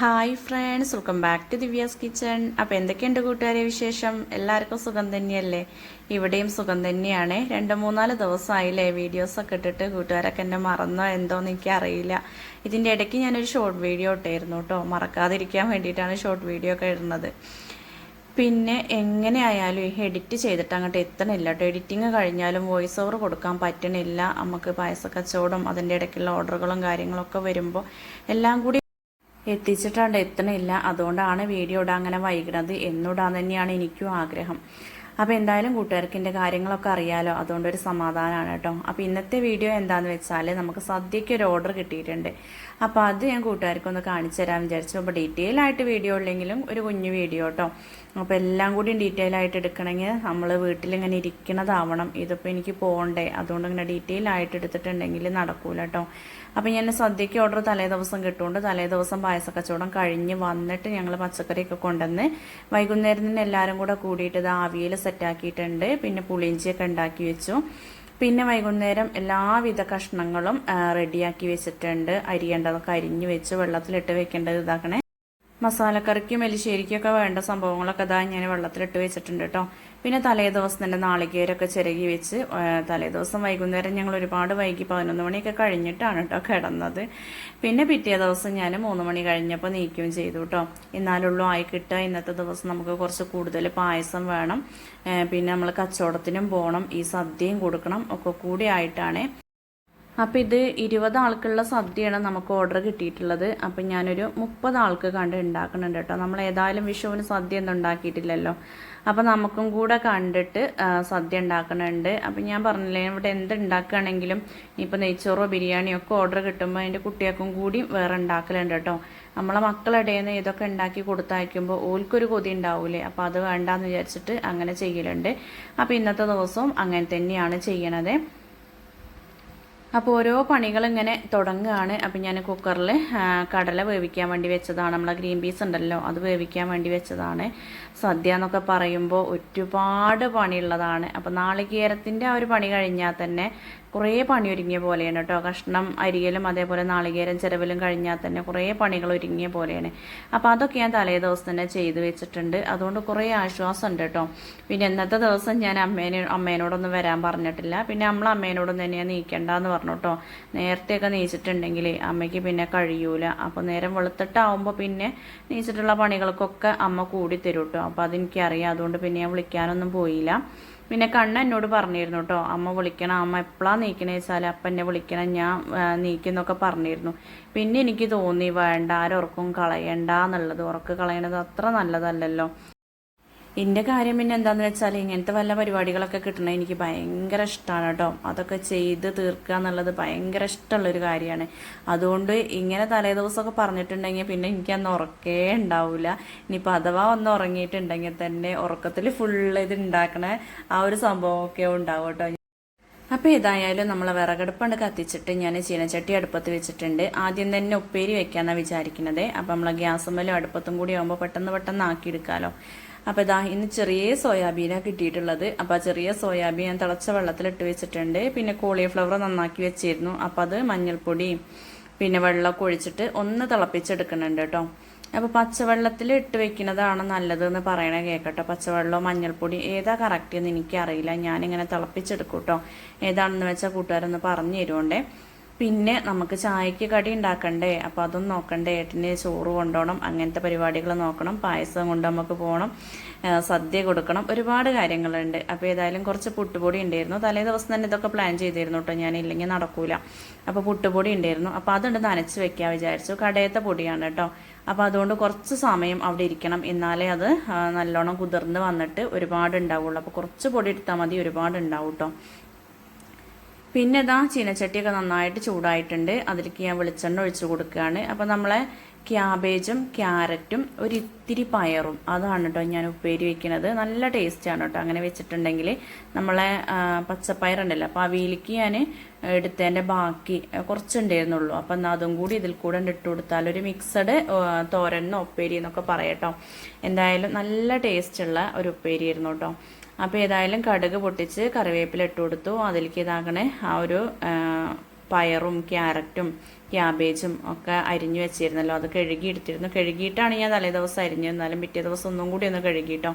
Hi friends welcome back to Divya's kitchen. അപ്പോൾ എന്തൊക്കെയുണ്ട് കൂട്ടുകാരെ വിശേഷം? എല്ലാവർക്കും സുഖം തന്നെയല്ലേ? ഇവിടെയും സുഖം തന്നെയാണ്. രണ്ട് മൂന്നാൽ ദിവസമായില്ലേ വീഡിയോസൊക്കെ ഇട്ടിട്ട് കൂട്ടുകാരൊക്കെ എന്നെ മറന്നോ എന്തോന്ന് എനിക്ക് അറിയില്ല. ഇതിന്റെ ഇടയ്ക്ക് ഞാനൊരു ഷോർട്ട് വീഡിയോ ഇട്ടായിരുന്നു കേട്ടോ. മറക്കാതിരിക്കാൻ വേണ്ടിയിട്ടാണ് ഷോർട്ട് വീഡിയോ ഒക്കെ ഇടുന്നത്. പിന്നെ എങ്ങനെയായാലും എഡിറ്റ് ചെയ്തിട്ട് അങ്ങോട്ട് എത്തണില്ല കേട്ടോ. എഡിറ്റിങ് കഴിഞ്ഞാലും വോയിസ് ഓവർ കൊടുക്കാൻ പറ്റണില്ല. നമുക്ക് പായസ കച്ചവടം അതിന്റെ ഇടയ്ക്കുള്ള ഓർഡറുകളും കാര്യങ്ങളൊക്കെ വരുമ്പോൾ എല്ലാം കൂടി എത്തിച്ചിട്ടാണ്ട്. എത്തണില്ല. അതുകൊണ്ടാണ് വീഡിയോ ഇടാൻ അങ്ങനെ വൈകുന്നത് എന്നിടാൻ തന്നെയാണ് എനിക്കും ആഗ്രഹം. അപ്പോൾ എന്തായാലും കൂട്ടുകാർക്ക് എന്റെ കാര്യങ്ങളൊക്കെ അറിയാലോ. അതുകൊണ്ടൊരു സമാധാനമാണ് കേട്ടോ. അപ്പോൾ ഇന്നത്തെ വീഡിയോ എന്താണെന്ന് വെച്ചാൽ നമുക്ക് സദ്യയ്ക്ക് ഒരു ഓർഡർ കിട്ടിയിട്ടുണ്ട്. അപ്പോൾ അത് ഞാൻ കൂട്ടുകാർക്കൊന്ന് കാണിച്ചു തരാൻ വിചാരിച്ചു. അപ്പോൾ ഡീറ്റെയിൽ ആയിട്ട് വീഡിയോ ഉള്ളെങ്കിലും ഒരു കുഞ്ഞു വീഡിയോ കേട്ടോ. അപ്പോൾ എല്ലാം കൂടി ഡീറ്റെയിൽ ആയിട്ട് എടുക്കണമെങ്കിൽ നമ്മൾ വീട്ടിലിങ്ങനെ ഇരിക്കണതാവണം. ഇതിപ്പോൾ എനിക്ക് പോകണ്ടേ അതുകൊണ്ട് ഇങ്ങനെ ഡീറ്റെയിൽ ആയിട്ട് എടുത്തിട്ടുണ്ടെങ്കിൽ നടക്കൂല കേട്ടോ. അപ്പോൾ ഞാൻ സദ്യയ്ക്ക് ഓർഡർ തലേ ദിവസം കിട്ടുകൊണ്ട് തലേ ദിവസം പായസക്കച്ചവടം കഴിഞ്ഞ് വന്നിട്ട് ഞങ്ങൾ പച്ചക്കറിയൊക്കെ കൊണ്ടുവന്ന് വൈകുന്നേരം തന്നെ എല്ലാവരും കൂടെ കൂടിയിട്ട് ഇത് ആവിയിൽ സെറ്റാക്കിയിട്ടുണ്ട്. പിന്നെ പുളിയിഞ്ചിയൊക്കെ ഉണ്ടാക്കി വെച്ചു. പിന്നെ വൈകുന്നേരം എല്ലാവിധ കഷ്ണങ്ങളും റെഡിയാക്കി വെച്ചിട്ടുണ്ട്. അരിയേണ്ടതൊക്കെ അരിഞ്ഞു വെച്ച് വെള്ളത്തിലിട്ട് വെക്കേണ്ടത് ഇതാക്കണേ. മസാലക്കറിക്കും എലിശ്ശേരിക്കൊക്കെ വേണ്ട സംഭവങ്ങളൊക്കെ ഇതാ ഞാൻ വെള്ളത്തിലിട്ട് വെച്ചിട്ടുണ്ട് കേട്ടോ പിന്നെ തലേദിവസം തന്നെ നാളികേരൊക്കെ ചിരകി വെച്ച് തലേ ദിവസം വൈകുന്നേരം ഞങ്ങൾ ഒരുപാട് വൈകി പതിനൊന്ന് മണിയൊക്കെ കഴിഞ്ഞിട്ടാണ് കേട്ടോ കിടന്നത്. പിന്നെ പിറ്റേ ദിവസം ഞാൻ മൂന്ന് മണി കഴിഞ്ഞപ്പോൾ നീക്കുകയും ചെയ്തു കേട്ടോ എന്നാലുള്ളൂ ആയി കിട്ടുക. ഇന്നത്തെ ദിവസം നമുക്ക് കുറച്ച് കൂടുതൽ പായസം വേണം. പിന്നെ നമ്മൾ കച്ചവടത്തിനും പോകണം. ഈ സദ്യയും കൊടുക്കണം. ഒക്കെ കൂടി ആയിട്ടാണ്. അപ്പോൾ ഇത് ഇരുപത് ആൾക്കുള്ള സദ്യയാണ് നമുക്ക് ഓർഡർ കിട്ടിയിട്ടുള്ളത്. അപ്പം ഞാനൊരു മുപ്പത് ആൾക്ക് കണ്ട് ഉണ്ടാക്കുന്നുണ്ട് കേട്ടോ നമ്മൾ ഏതായാലും വിഷുവിന് സദ്യ ഒന്നും ഉണ്ടാക്കിയിട്ടില്ലല്ലോ. അപ്പോൾ നമുക്കും കൂടെ കണ്ടിട്ട് സദ്യ ഉണ്ടാക്കണുണ്ട്. അപ്പം ഞാൻ പറഞ്ഞില്ലേ ഇവിടെ എന്ത് ഉണ്ടാക്കുകയാണെങ്കിലും ഇപ്പോൾ നെയ്ച്ചോറോ ബിരിയാണിയോ ഒക്കെ ഓർഡർ കിട്ടുമ്പോൾ അതിന്റെ കുട്ടികൾക്കും കൂടി വേറെ ഉണ്ടാക്കലുണ്ട് കേട്ടോ. നമ്മളെ മക്കളിടയിൽ നിന്ന് ഇതൊക്കെ ഉണ്ടാക്കി കൊടുത്തയക്കുമ്പോൾ ഓൽക്കൊരു കൊതി ഉണ്ടാവൂലേ? അപ്പോൾ അത് വേണ്ടാന്ന് വിചാരിച്ചിട്ട് അങ്ങനെ ചെയ്യലുണ്ട്. അപ്പോൾ ഇന്നത്തെ ദിവസവും അങ്ങനെ തന്നെയാണ് ചെയ്യണത്. അപ്പോൾ ഓരോ പണികളിങ്ങനെ തുടങ്ങുകയാണ്. അപ്പം ഞാൻ കുക്കറിൽ കടല വേവിക്കാൻ വേണ്ടി വെച്ചതാണ്. നമ്മളെ ഗ്രീൻ പീസ് ഉണ്ടല്ലോ അത് വേവിക്കാൻ വേണ്ടി വെച്ചതാണ്. സദ്യ എന്നൊക്കെ പറയുമ്പോൾ ഒരുപാട് പണിയുള്ളതാണ്. അപ്പോൾ നാളികേരത്തിന്റെ ആ ഒരു പണി കഴിഞ്ഞാൽ തന്നെ കുറേ പണി ഒരുങ്ങിയ പോലെയാണ് കേട്ടോ. കഷ്ണം അരിയലും അതേപോലെ നാളികേരം ചിരവലും കഴിഞ്ഞാൽ തന്നെ കുറേ പണികൾ ഒരുങ്ങിയ പോലെയാണ്. അപ്പോൾ അതൊക്കെ ഞാൻ തലേ ദിവസം തന്നെ ചെയ്ത് വെച്ചിട്ടുണ്ട്. അതുകൊണ്ട് കുറേ ആശ്വാസം ഉണ്ട് കേട്ടോ. പിന്നെ ഇന്നത്തെ ദിവസം ഞാൻ അമ്മേനെ അമ്മേനോടൊന്നും വരാൻ പറഞ്ഞിട്ടില്ല. പിന്നെ നമ്മൾ അമ്മേനോടൊന്നും തന്നെയാണ് നീക്കേണ്ടെന്ന് പറഞ്ഞു കേട്ടോ. നേരത്തെയൊക്കെ നീച്ചിട്ടുണ്ടെങ്കിൽ അമ്മയ്ക്ക് പിന്നെ കഴിയൂല. അപ്പോൾ നേരം വെളുത്തിട്ടാവുമ്പോൾ പിന്നെ നീച്ചിട്ടുള്ള പണികൾക്കൊക്കെ അമ്മ കൂടി തരും കേട്ടോ. അപ്പോൾ അതെനിക്കറിയാം. അതുകൊണ്ട് പിന്നെ ഞാൻ വിളിക്കാനൊന്നും പോയില്ല. പിന്നെ കണ്ണ എന്നോട് പറഞ്ഞിരുന്നു കേട്ടോ അമ്മ വിളിക്കണം അമ്മ എപ്പോഴാണ് നീക്കണേ വെച്ചാൽ അപ്പം എന്നെ വിളിക്കണം ഞാൻ നീക്കുന്നൊക്കെ പറഞ്ഞിരുന്നു. പിന്നെ എനിക്ക് തോന്നി വേണ്ട ആരോർക്കും കളയണ്ട എന്നുള്ളത് ഉറക്ക് കളയണത് അത്ര നല്ലതല്ലല്ലോ. എന്റെ കാര്യം പിന്നെ എന്താണെന്ന് വെച്ചാൽ ഇങ്ങനത്തെ വല്ല പരിപാടികളൊക്കെ കിട്ടണത് എനിക്ക് ഭയങ്കര ഇഷ്ടമാണ് കേട്ടോ. അതൊക്കെ ചെയ്ത് തീർക്കുക എന്നുള്ളത് ഭയങ്കര ഇഷ്ടമുള്ളൊരു കാര്യമാണ്. അതുകൊണ്ട് ഇങ്ങനെ തലേ ദിവസമൊക്കെ പറഞ്ഞിട്ടുണ്ടെങ്കിൽ പിന്നെ എനിക്ക് അന്ന് ഉറക്കേ ഉണ്ടാവില്ല ഇനിയിപ്പോൾ അഥവാ ഒന്ന് ഉറങ്ങിയിട്ടുണ്ടെങ്കിൽ തന്നെ ഉറക്കത്തിൽ ഫുള്ള് ഇത് ഉണ്ടാക്കണ ആ ഒരു സംഭവമൊക്കെ ഉണ്ടാവും കേട്ടോ. അപ്പോൾ ഏതായാലും നമ്മൾ വിറകടുപ്പുണ്ട് കത്തിച്ചിട്ട് ഞാൻ ചീനച്ചട്ടി അടുപ്പത്ത് വെച്ചിട്ടുണ്ട്. ആദ്യം തന്നെ ഉപ്പേരി വെക്കാമെന്നാണ് വിചാരിക്കുന്നത് അപ്പോൾ നമ്മൾ ഗ്യാസുമ്മലും അടുപ്പത്തും കൂടി ആകുമ്പോൾ പെട്ടെന്ന് പെട്ടെന്ന് ആക്കിയെടുക്കാമല്ലോ അപ്പോൾ ഇതാ ഇന്ന് ചെറിയ സോയാബീനാണ് കിട്ടിയിട്ടുള്ളത്. അപ്പോൾ ആ ചെറിയ സോയാബീൻ ഞാൻ തിളച്ച വെള്ളത്തിലിട്ട് വെച്ചിട്ടുണ്ട്. പിന്നെ കോളിഫ്ലവർ നന്നാക്കി വെച്ചിരുന്നു. അപ്പോൾ അത് മഞ്ഞൾപ്പൊടി പിന്നെ വെള്ളമൊക്കെ ഒഴിച്ചിട്ട് ഒന്ന് തിളപ്പിച്ചെടുക്കുന്നുണ്ട് കേട്ടോ. അപ്പോൾ പച്ചവെള്ളത്തിൽ ഇട്ട് വെക്കുന്നതാണ് നല്ലതെന്ന് പറയണേ കേൾക്കട്ടോ പച്ചവെള്ളമോ മഞ്ഞൾപ്പൊടി ഏതാ കറക്റ്റ് എന്ന് എനിക്കറിയില്ല. ഞാനിങ്ങനെ തിളപ്പിച്ചെടുക്കും കേട്ടോ. ഏതാണെന്ന് വെച്ചാൽ കൂട്ടുകാരൊന്ന് പറഞ്ഞു തരുമുണ്ടേ പിന്നെ നമുക്ക് ചായക്ക് കടി ഉണ്ടാക്കണ്ടേ? അപ്പോൾ അതും നോക്കണ്ടേ. ഏട്ടന് ചോറ് കൊണ്ടുപോകണം അങ്ങനത്തെ പരിപാടികൾ നോക്കണം പായസം കൊണ്ട് നമുക്ക് പോകണം സദ്യ കൊടുക്കണം. ഒരുപാട് കാര്യങ്ങളുണ്ട്. അപ്പോൾ ഏതായാലും കുറച്ച് പുട്ടുപൊടി ഉണ്ടായിരുന്നു. തലേ ദിവസം തന്നെ ഇതൊക്കെ പ്ലാൻ ചെയ്തിരുന്നു കേട്ടോ ഞാൻ ഇല്ലെങ്കിൽ നടക്കൂല. അപ്പോൾ പുട്ടുപൊടി ഉണ്ടായിരുന്നു. അപ്പോൾ അതുകൊണ്ട് നനച്ച് വെക്കാൻ വിചാരിച്ചു. കടയത്തെ പൊടിയാണ് കേട്ടോ അപ്പോൾ അതുകൊണ്ട് കുറച്ച് സമയം അവിടെ ഇരിക്കണം. എന്നാലേ അത് നല്ലോണം കുതിർന്ന് വന്നിട്ട് ഒരുപാട് ഉണ്ടാവുള്ളൂ. അപ്പോൾ കുറച്ച് പൊടി എടുത്താൽ മതി. ഒരുപാട് ഉണ്ടാവും കേട്ടോ പിന്നെ ഇതാ ചീനച്ചട്ടിയൊക്കെ നന്നായിട്ട് ചൂടായിട്ടുണ്ട്. അതിലേക്ക് ഞാൻ വെളിച്ചെണ്ണ ഒഴിച്ചു കൊടുക്കുകയാണ്. അപ്പോൾ നമ്മളെ ക്യാബേജും ക്യാരറ്റും ഒരു ഇത്തിരി പയറും അതാണ് കേട്ടോ ഞാൻ ഉപ്പേരി വെക്കുന്നത്. നല്ല ടേസ്റ്റാണ് കേട്ടോ അങ്ങനെ വെച്ചിട്ടുണ്ടെങ്കിൽ നമ്മളെ പച്ചപ്പയറുണ്ടല്ലോ. അപ്പോൾ അവിയിലേക്ക് ഞാൻ എടുത്തതിന്റെ ബാക്കി കുറച്ചുണ്ടായിരുന്നുള്ളൂ. അപ്പം എന്നാൽ അതും കൂടി ഇതിൽ കൂടെ ഇട്ട് കൊടുത്താൽ ഒരു മിക്സഡ് തോരനോ ഉപ്പേരി എന്നൊക്കെ പറയട്ടോ. എന്തായാലും നല്ല ടേസ്റ്റുള്ള ഒരു ഉപ്പേരി ആയിരുന്നു കേട്ടോ അപ്പോൾ ഏതായാലും കടുക് പൊട്ടിച്ച് കറിവേപ്പില ഇട്ട് കൊടുത്തു. അതിലേക്ക് ഇതാക്കണേ ആ ഒരു പയറും ക്യാരറ്റും ക്യാബേജും ഒക്കെ അരിഞ്ഞു വെച്ചിരുന്നല്ലോ. അത് കഴുകിയെടുത്തിരുന്നു. കഴുകിയിട്ടാണ് ഞാൻ തലേ ദിവസം അരിഞ്ഞത്. എന്നാലും പിറ്റേ ദിവസം ഒന്നും കൂടി ഒന്ന് കഴുകിയിട്ടോ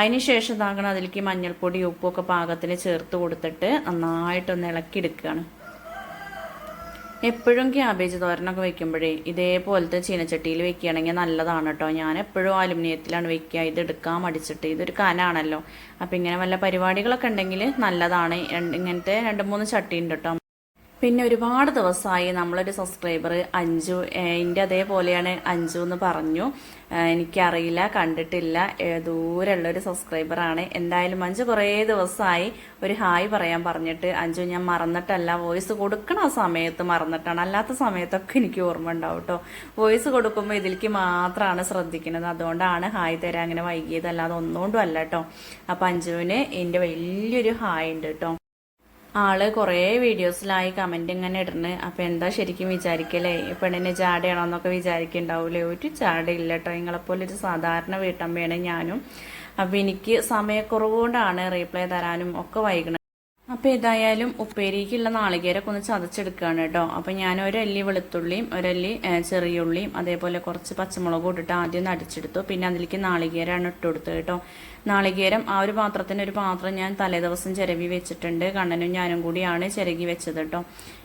അതിന് ശേഷം ഇതാക്കണം അതിലേക്ക് മഞ്ഞൾപ്പൊടി ഉപ്പൊക്കെ പാകത്തിന് ചേർത്ത് കൊടുത്തിട്ട് നന്നായിട്ടൊന്ന് ഇളക്കി എടുക്കുകയാണ് എപ്പോഴും ക്യാബേജ് തോരനൊക്കെ വെക്കുമ്പോഴേ ഇതേപോലത്തെ ചീനച്ചട്ടിയിൽ വെക്കുകയാണെങ്കിൽ നല്ലതാണ് കേട്ടോ. ഞാൻ എപ്പോഴും അലുമിനിയത്തിലാണ് വെക്കുക. ഇത് എടുക്കാൻ മടിച്ചിട്ട്. ഇതൊരു കനാണല്ലോ. അപ്പം ഇങ്ങനെ വല്ല പരിപാടികളൊക്കെ ഉണ്ടെങ്കിൽ നല്ലതാണ്. ഇങ്ങനത്തെ രണ്ട് മൂന്ന് ചട്ടി ഉണ്ട് കേട്ടോ. പിന്നെ ഒരുപാട് ദിവസമായി നമ്മളൊരു സബ്സ്ക്രൈബർ അഞ്ചു എന്റെ അതേപോലെയാണ് അഞ്ചു എന്ന് പറഞ്ഞു. എനിക്കറിയില്ല കണ്ടിട്ടില്ല. ദൂരമുള്ളൊരു സബ്സ്ക്രൈബറാണ് എന്തായാലും അഞ്ചു കുറേ ദിവസമായി ഒരു ഹായ് പറയാൻ പറഞ്ഞിട്ട് അഞ്ചു ഞാൻ മറന്നിട്ടല്ല വോയിസ് കൊടുക്കണ ആ സമയത്ത് മറന്നിട്ടാണ്. അല്ലാത്ത സമയത്തൊക്കെ എനിക്ക് ഓർമ്മ ഉണ്ടാവും കേട്ടോ വോയിസ് കൊടുക്കുമ്പോൾ ഇതിലേക്ക് മാത്രമാണ് ശ്രദ്ധിക്കുന്നത്. അതുകൊണ്ടാണ് ഹായ് തരാൻ അങ്ങനെ വൈകിയതല്ലാതെ ഒന്നുകൊണ്ടും അല്ല കേട്ടോ അപ്പം അഞ്ജുവിന് എന്റെ വലിയൊരു ഹായ് ഉണ്ട് കേട്ടോ ആൾ കുറേ വീഡിയോസിലായി കമന്റ് ഇങ്ങനെ ഇടണ്. അപ്പൊ എന്താ ശരിക്കും വിചാരിക്കലേ? പെണ്ണിനെ ചാടയാണോ എന്നൊക്കെ വിചാരിക്കുന്നുണ്ടാവില്ലേ ഒരു ചാടയില്ല കേട്ടോ നിങ്ങളെപ്പോലെ ഒരു സാധാരണ വീട്ടമ്മയാണ് ഞാനും. അപ്പൊ എനിക്ക് സമയക്കുറവ് കൊണ്ടാണ് റീപ്ലൈ തരാനും ഒക്കെ വൈകണത് അപ്പൊ ഏതായാലും ഉപ്പേരിക്കുള്ള നാളികേരൊക്കെ ഒന്ന് ചതച്ചെടുക്കുകയാണ് കേട്ടോ അപ്പൊ ഞാൻ ഒരല്ലി വെളുത്തുള്ളിയും ഒരല്ലി ചെറിയുള്ളിയും അതേപോലെ കുറച്ച് പച്ചമുളകും ഇട്ടിട്ട് ആദ്യം ഒന്ന് അടിച്ചെടുത്തു. പിന്നെ അതിലേക്ക് നാളികേരമാണ് ഇട്ട് കൊടുത്തത് കേട്ടോ നാളികേരം ആ ഒരു പാത്രത്തിന് ഒരു പാത്രം ഞാൻ തലേദിവസം ചിരവി വെച്ചിട്ടുണ്ട്. കണ്ണനും ഞാനും കൂടിയാണ് ചിരകി വെച്ചത് കേട്ടോ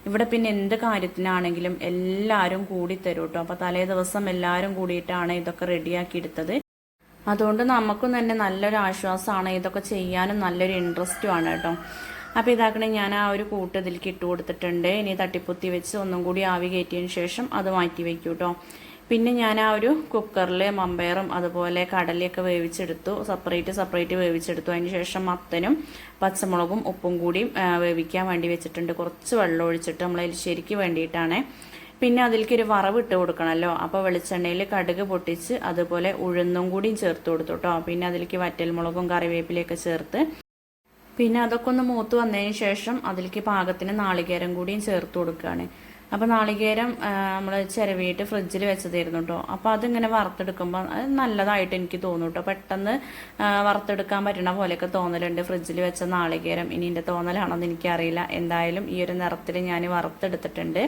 ഇവിടെ പിന്നെ എന്ത് കാര്യത്തിനാണെങ്കിലും എല്ലാവരും കൂടി തരും കേട്ടോ അപ്പം തലേ ദിവസം എല്ലാവരും കൂടിയിട്ടാണ് ഇതൊക്കെ റെഡിയാക്കി എടുത്തത്. അതുകൊണ്ട് നമുക്കും തന്നെ നല്ലൊരു ആശ്വാസമാണ് ഇതൊക്കെ ചെയ്യാനും നല്ലൊരു ഇൻട്രസ്റ്റും ആണ് കേട്ടോ അപ്പോൾ ഇതാക്കണേ ഞാൻ ആ ഒരു കൂട്ട് ഇതിലേക്ക് ഇട്ട് കൊടുത്തിട്ടുണ്ട്. ഇനി തട്ടിപ്പൊത്തി വെച്ച് ഒന്നും കൂടി ആവി കയറ്റിയതിന് ശേഷം അത് മാറ്റി വെക്കൂ കേട്ടോ പിന്നെ ഞാൻ ആ ഒരു കുക്കറിൽ മമ്പയറും അതുപോലെ കടലയൊക്കെ വേവിച്ചെടുത്തു. Separate separate വേവിച്ചെടുത്തു. അതിന് ശേഷം മത്തനും പച്ചമുളകും ഉപ്പും കൂടി വേവിക്കാൻ വേണ്ടി വെച്ചിട്ടുണ്ട്. കുറച്ച് വെള്ളം ഒഴിച്ചിട്ട് നമ്മൾ എലിശ്ശേരിക്ക് വേണ്ടിയിട്ടാണ്. പിന്നെ അതിലേക്ക് ഒരു വറവ് ഇട്ട് കൊടുക്കണമല്ലോ അപ്പോൾ വെളിച്ചെണ്ണയിൽ കടുക് പൊട്ടിച്ച് അതുപോലെ ഉഴുന്നും കൂടിയും ചേർത്ത് കൊടുത്തു കേട്ടോ പിന്നെ അതിലേക്ക് വറ്റൽമുളകും കറിവേപ്പിലയൊക്കെ ചേർത്ത്. പിന്നെ അതൊക്കെ ഒന്ന് മൂത്ത് വന്നതിന് ശേഷം അതിലേക്ക് പാകത്തിന് നാളികേരം കൂടിയും ചേർത്ത് കൊടുക്കുകയാണ്. അപ്പോൾ നാളികേരം നമ്മൾ ചിരവിയിട്ട് ഫ്രിഡ്ജിൽ വെച്ചതായിരുന്നു കേട്ടോ അപ്പോൾ അതിങ്ങനെ വറുത്തെടുക്കുമ്പോൾ അത് നല്ലതായിട്ട് എനിക്ക് തോന്നും കേട്ടോ പെട്ടെന്ന് വറുത്തെടുക്കാൻ പറ്റണ പോലെയൊക്കെ തോന്നലുണ്ട്. ഫ്രിഡ്ജിൽ വെച്ച നാളികേരം ഇനി എന്റെ തോന്നലാണോന്ന് എനിക്കറിയില്ല. എന്തായാലും ഈ ഒരു നിറത്തിൽ ഞാൻ വറുത്തെടുത്തിട്ടുണ്ട്.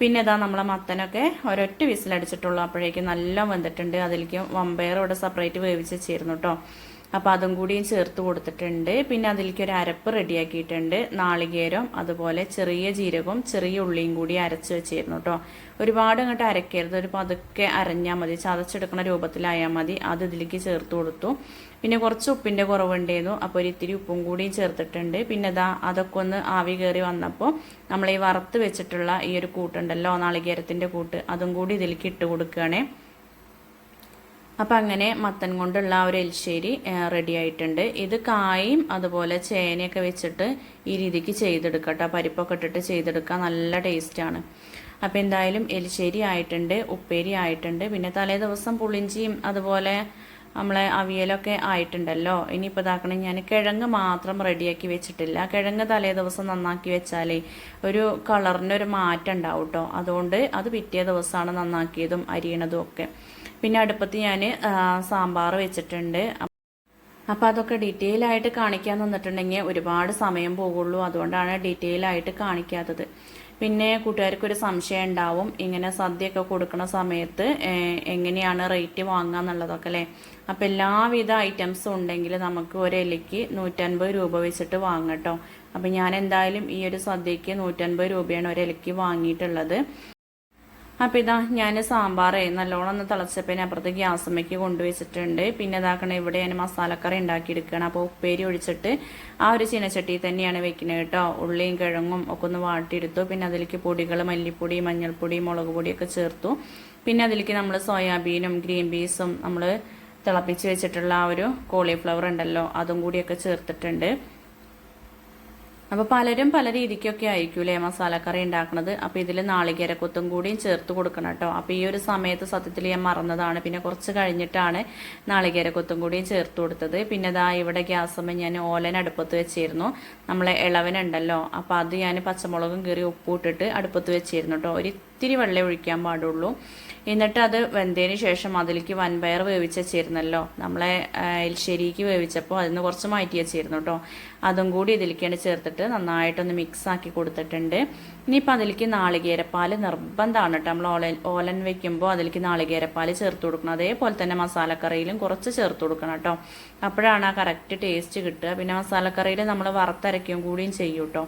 പിന്നെ ഇതാ നമ്മളെ മത്തനൊക്കെ ഒരൊറ്റ വിസിലടിച്ചിട്ടുള്ളൂ അപ്പോഴേക്കും നല്ല വെന്തിട്ടുണ്ട്. അതിലേക്ക് വമ്പയർ ഇവിടെ സെപ്പറേറ്റ് വേവിച്ച് വെച്ചിരുന്നു കേട്ടോ അപ്പോൾ അതും കൂടിയും ചേർത്ത് കൊടുത്തിട്ടുണ്ട്. പിന്നെ അതിലേക്ക് ഒരു അരപ്പ് റെഡിയാക്കിയിട്ടുണ്ട്. നാളികേരം അതുപോലെ ചെറിയ ജീരകവും ചെറിയ ഉള്ളിയും കൂടി അരച്ച് വെച്ചിരുന്നു കേട്ടോ ഒരുപാട് അങ്ങോട്ട് അരക്കരുത്. ഒരു പതുക്കെ അരഞ്ഞാൽ മതി. ചതച്ചെടുക്കുന്ന രൂപത്തിലായാൽ മതി. അത് ഇതിലേക്ക് ചേർത്ത് കൊടുത്തു. പിന്നെ കുറച്ച് ഉപ്പിന്റെ കുറവുണ്ടായിരുന്നു. അപ്പോൾ ഒരു ഇത്തിരി ഉപ്പും കൂടിയും ചേർത്തിട്ടുണ്ട്. പിന്നെ ഇതാ അതൊക്കെ ഒന്ന് ആവി കയറി വന്നപ്പോൾ നമ്മൾ ഈ വറുത്ത് വെച്ചിട്ടുള്ള ഈ ഒരു കൂട്ടുണ്ടല്ലോ നാളികേരത്തിന്റെ കൂട്ട് അതും കൂടി ഇതിലേക്ക് ഇട്ട് കൊടുക്കുകയാണേ. അപ്പം അങ്ങനെ മത്തൻ കൊണ്ടുള്ള ഒരു എലിശ്ശേരി റെഡി ആയിട്ടുണ്ട്. ഇത് കായും അതുപോലെ ചേനയൊക്കെ വെച്ചിട്ട് ഈ രീതിക്ക് ചെയ്തെടുക്കട്ടോ പരിപ്പൊക്കെ ഇട്ടിട്ട് ചെയ്തെടുക്കാൻ നല്ല ടേസ്റ്റാണ് അപ്പം എന്തായാലും എലിശ്ശേരി ആയിട്ടുണ്ട് ഉപ്പേരി ആയിട്ടുണ്ട്. പിന്നെ തലേ ദിവസം പുളിഞ്ചിയും അതുപോലെ നമ്മളെ അവിയലൊക്കെ ആയിട്ടുണ്ടല്ലോ. ഇനിയിപ്പോൾ ഇതാക്കണം. ഞാൻ കിഴങ്ങ് മാത്രം റെഡിയാക്കി വെച്ചിട്ടില്ല. കിഴങ്ങ് തലേ ദിവസം നന്നാക്കി വെച്ചാലേ ഒരു കളറിനൊരു മാറ്റം ഉണ്ടാവും കേട്ടോ. അതുകൊണ്ട് അത് പിറ്റേ ദിവസമാണ് നന്നാക്കിയതും അരിയണതും ഒക്കെ. പിന്നെ അടുപ്പത്ത് ഞാൻ സാമ്പാർ വെച്ചിട്ടുണ്ട്. അപ്പം അതൊക്കെ ഡീറ്റെയിൽ ആയിട്ട് കാണിക്കാൻ നിന്നിട്ടുണ്ടെങ്കിൽ ഒരുപാട് സമയം പോകുള്ളൂ. അതുകൊണ്ടാണ് ഡീറ്റെയിൽ ആയിട്ട് കാണിക്കാത്തത്. പിന്നെ കൂട്ടുകാർക്കൊരു സംശയം ഉണ്ടാവും. ഇങ്ങനെ സദ്യയൊക്കെ കൊടുക്കുന്ന സമയത്ത് എങ്ങനെയാണ് റേറ്റ് വാങ്ങുക എന്നുള്ളതൊക്കെ അല്ലേ? അപ്പം എല്ലാവിധ ഐറ്റംസും ഉണ്ടെങ്കിൽ നമുക്ക് ഒരു ഇലയ്ക്ക് നൂറ്റൻപത് രൂപ വെച്ചിട്ട് വാങ്ങട്ടോ അപ്പം ഞാൻ എന്തായാലും ഈ ഒരു സദ്യക്ക് നൂറ്റൻപത് രൂപയാണ് ഒരു ഇലയ്ക്ക് വാങ്ങിയിട്ടുള്ളത്. അപ്പം ഇതാ ഞാൻ സാമ്പാറേ നല്ലോണം ഒന്ന് തിളച്ചപ്പേനെ അപ്പുറത്ത് ഗ്യാസമ്മയ്ക്ക് കൊണ്ടുവച്ചിട്ടുണ്ട്. പിന്നെ ഇതാക്കണേ ഇവിടെ ഞാൻ മസാലക്കറി ഉണ്ടാക്കിയെടുക്കുകയാണ്. അപ്പോൾ ഉപ്പേരി ഒഴിച്ചിട്ട് ആ ഒരു ചീനച്ചട്ടി തന്നെയാണ് വെക്കുന്നത് കേട്ടോ. ഉള്ളിയും കിഴങ്ങും ഒക്കെ ഒന്ന് വാട്ടിയെടുത്തു. പിന്നെ അതിലേക്ക് പൊടികൾ മല്ലിപ്പൊടി മഞ്ഞൾപ്പൊടി മുളക് പൊടിയൊക്കെ ചേർത്തു. പിന്നെ അതിലേക്ക് നമ്മൾ സോയാബീനും ഗ്രീൻ പീസും നമ്മൾ തിളപ്പിച്ച് വെച്ചിട്ടുള്ള ആ ഒരു കോളിഫ്ലവർ ഉണ്ടല്ലോ അതും കൂടിയൊക്കെ ചേർത്തിട്ടുണ്ട്. അപ്പോൾ പലരും പല രീതിക്കൊക്കെ ആയിരിക്കും അല്ലേ മസാലക്കറി ഉണ്ടാക്കുന്നത് അപ്പോൾ ഇതിൽ നാളികേരക്കൊത്തും കൂടിയും ചേർത്ത് കൊടുക്കണം കേട്ടോ. അപ്പോൾ ഈ ഒരു സമയത്ത് സത്യത്തിൽ ഞാൻ മറന്നതാണ്. പിന്നെ കുറച്ച് കഴിഞ്ഞിട്ടാണ് നാളികേര നാളികേരക്കൊത്തും കൂടിയും ചേർത്ത് കൊടുത്തത്. പിന്നെ ഇതാ ഇവിടെ ഗ്യാസമ്മ ഞാൻ ഓലൻ അടുപ്പത്ത് വെച്ചിരുന്നു. നമ്മളെ ഇളവനുണ്ടല്ലോ. അപ്പോൾ അത് ഞാൻ പച്ചമുളകും കീറി ഉപ്പും ഇട്ടിട്ട് അടുപ്പത്ത് വെച്ചിരുന്നു കേട്ടോ. ഒരു ഇത്തിരി വെള്ളം ഒഴിക്കാൻ പാടുള്ളൂ. എന്നിട്ട് അത് വെന്തതിന് ശേഷം അതിലേക്ക് വൻപയർ വേവിച്ച് വെച്ചിരുന്നല്ലോ നമ്മളെ എൽശ്ശേരിക്ക് വേവിച്ചപ്പോൾ അതിൽ നിന്ന് കുറച്ച് മാറ്റി വെച്ചിരുന്നു കേട്ടോ അതും കൂടി ഇതിലേക്കാണ് ചേർത്തിട്ട് നന്നായിട്ടൊന്ന് മിക്സ് ആക്കി കൊടുത്തിട്ടുണ്ട്. ഇനിയിപ്പോൾ അതിലേക്ക് നാളികേരപ്പാൽ നിർബന്ധമാണ് കേട്ടോ നമ്മൾ ഓല ഓലൻ വെക്കുമ്പോൾ അതിലേക്ക് നാളികേരപ്പാൽ ചേർത്ത് കൊടുക്കണം. അതേപോലെ തന്നെ മസാലക്കറിയിലും കുറച്ച് ചേർത്ത് കൊടുക്കണം കേട്ടോ അപ്പോഴാണ് ആ കറക്റ്റ് ടേസ്റ്റ് കിട്ടുക. പിന്നെ മസാലക്കറിയിൽ നമ്മൾ വറുത്തരയ്ക്കും കൂടിയും ചെയ്യും കേട്ടോ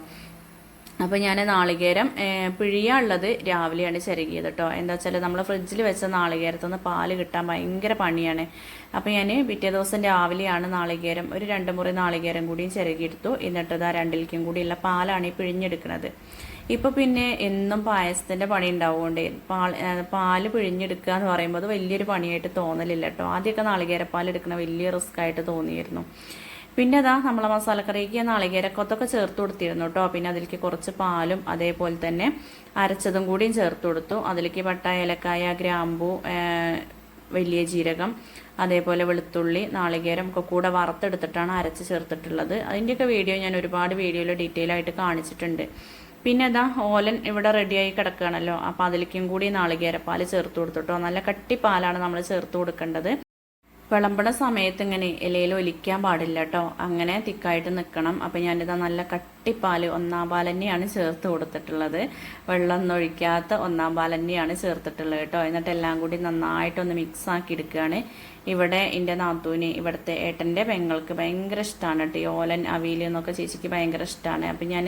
അപ്പോൾ ഞാൻ നാളികേരം പിഴിയാനുള്ളത് രാവിലെയാണ് ചിരകിയത് കേട്ടോ എന്താ വെച്ചാൽ നമ്മൾ ഫ്രിഡ്ജിൽ വെച്ച നാളികേരത്തു നിന്ന് പാൽ കിട്ടാൻ ഭയങ്കര പണിയാണ്. അപ്പോൾ ഞാൻ പിറ്റേ ദിവസം രാവിലെയാണ് നാളികേരം ഒരു രണ്ട് മുറി നാളികേരം കൂടിയും ചിരകിയെടുത്തു എന്നിട്ട് ആ രണ്ടിലേക്കും കൂടിയുള്ള പാലാണ് ഈ പിഴിഞ്ഞെടുക്കുന്നത് ഇപ്പോൾ പിന്നെ എന്നും പായസത്തിന്റെ പണി ഉണ്ടാവുകൊണ്ടേ പാൽ പാൽ പിഴിഞ്ഞെടുക്കുക എന്ന് പറയുമ്പോൾ അത് വലിയൊരു പണിയായിട്ട് തോന്നലില്ല കേട്ടോ ആദ്യമൊക്കെ നാളികേരപ്പാൽ എടുക്കുന്ന വലിയ റിസ്ക് ആയിട്ട് തോന്നിയിരുന്നു. പിന്നെ അതാ നമ്മളെ മസാലക്കറിക്ക് നാളികേരക്കൊത്തൊക്കെ ചേർത്ത് കൊടുത്തിരുന്നു കേട്ടോ പിന്നെ അതിലേക്ക് കുറച്ച് പാലും അതേപോലെ തന്നെ അരച്ചതും കൂടിയും ചേർത്ത് കൊടുത്തു. അതിലേക്ക് പട്ട ഏലക്കായ ഗ്രാമ്പു വലിയ ജീരകം അതേപോലെ വെളുത്തുള്ളി നാളികേരം ഒക്കെ കൂടെ വറുത്തെടുത്തിട്ടാണ് അരച്ച് ചേർത്തിട്ടുള്ളത്. അതിന്റെയൊക്കെ വീഡിയോ ഞാൻ ഒരുപാട് വീഡിയോയിൽ ഡീറ്റെയിൽ ആയിട്ട് കാണിച്ചിട്ടുണ്ട്. പിന്നെ ഇതാ ഓലൻ ഇവിടെ റെഡിയായി കിടക്കുകയാണല്ലോ. അപ്പോൾ അതിലേക്കും കൂടി നാളികേരപ്പാൽ ചേർത്ത് കൊടുത്തിട്ടോ നല്ല കട്ടിപ്പാലാണ് നമ്മൾ ചേർത്ത് കൊടുക്കേണ്ടത്. വിളമ്പണ സമയത്ത് ഇങ്ങനെ ഇലയിൽ ഒലിക്കാൻ പാടില്ല കേട്ടോ അങ്ങനെ തിക്കായിട്ട് നിൽക്കണം അപ്പം ഞാനിതാ നല്ല കട്ടിപ്പാൽ ഒന്നാം പാൽ തന്നെയാണ് ചേർത്ത് കൊടുത്തിട്ടുള്ളത്. വെള്ളം ഒഴിക്കാത്ത ഒന്നാം പാൽ തന്നെയാണ് ചേർത്തിട്ടുള്ളത് കേട്ടോ എന്നിട്ട് എല്ലാം കൂടി നന്നായിട്ടൊന്ന് മിക്സ് ആക്കി എടുക്കുകയാണ് ഇവിടെ എന്റെ നാത്തൂന് ഇവിടുത്തെ ഏട്ടന്റെ പെങ്ങൾക്ക് ഭയങ്കര ഇഷ്ടമാണ് കേട്ടോ ഓലൻ അവിയൽ എന്നൊക്കെ ചേച്ചിക്ക് ഭയങ്കര ഇഷ്ടമാണ് അപ്പം ഞാൻ